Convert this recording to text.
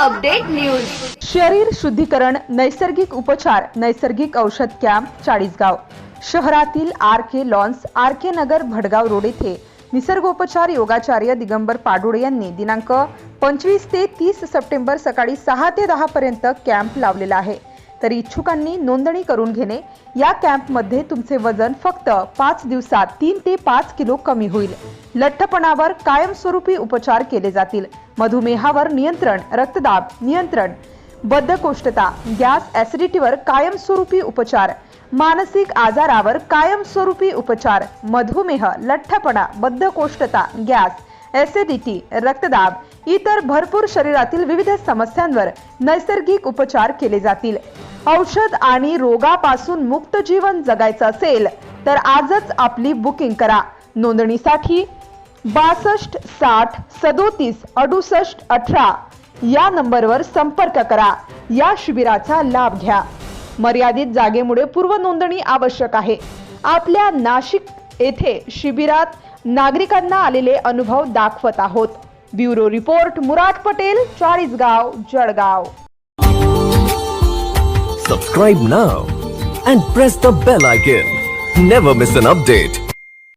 Update news. शरीर शुद्धीकरण नैसर्गिक उपचार नैसर्गिक औषध कॅम्प चाळीसगाव. शहरातील R K lawns R K Nagar Bhadgaon road येथे निसर्गोपचार योगाचार्य दिगंबर पाडोळे यांनी दिनांक पंचवीस ते तीस सप्टेंबर सकाळी सहा ते दहा पर्यंत कॅम्प लावलेला आहे. तर इच्छुकांनी नोंदणी करून घेणे या कॅम्पमध्ये तुमचे वजन फक्त पाच दिवसात तीन ते पाच किलो कमी होईल. लठ्ठपणावर कायमस्वरूपी उपचार केले जातील. मधुमेहावर नियंत्रण रक्तदाब नियंत्रण बद्धकोष्ठता गॅस ऍसिडिटीवर कायमस्वरूपी उपचार मानसिक आजारावर कायमस्वरूपी उपचार मधुमेह लठ्ठपणा बद्धकोष्ठता गॅस ऍसिडिटी रक्तदाब इतर भरपूर शरीरातील विविध समस्यांवर नैसर्गिक उपचार केले जातील. औषध आणि रोगापासून मुक्त जीवन जगायचं असेल तर आजच आपली बुकिंग करा. नोंदणीसाठी बासष्ट साठ सदोतीस अडुसष्ट अठरा या नंबरवर संपर्क करा. या शिबिराचा लाभ घ्या. मर्यादित जागेमुळे पूर्व नोंदणी आवश्यक आहे. आपल्या नाशिक येथे शिबिरात नागरिकांना आलेले अनुभव दाखवत आहोत. Bureau report Murad Patel Chalisgaon Jalgaon. Subscribe now and press the bell icon never miss an update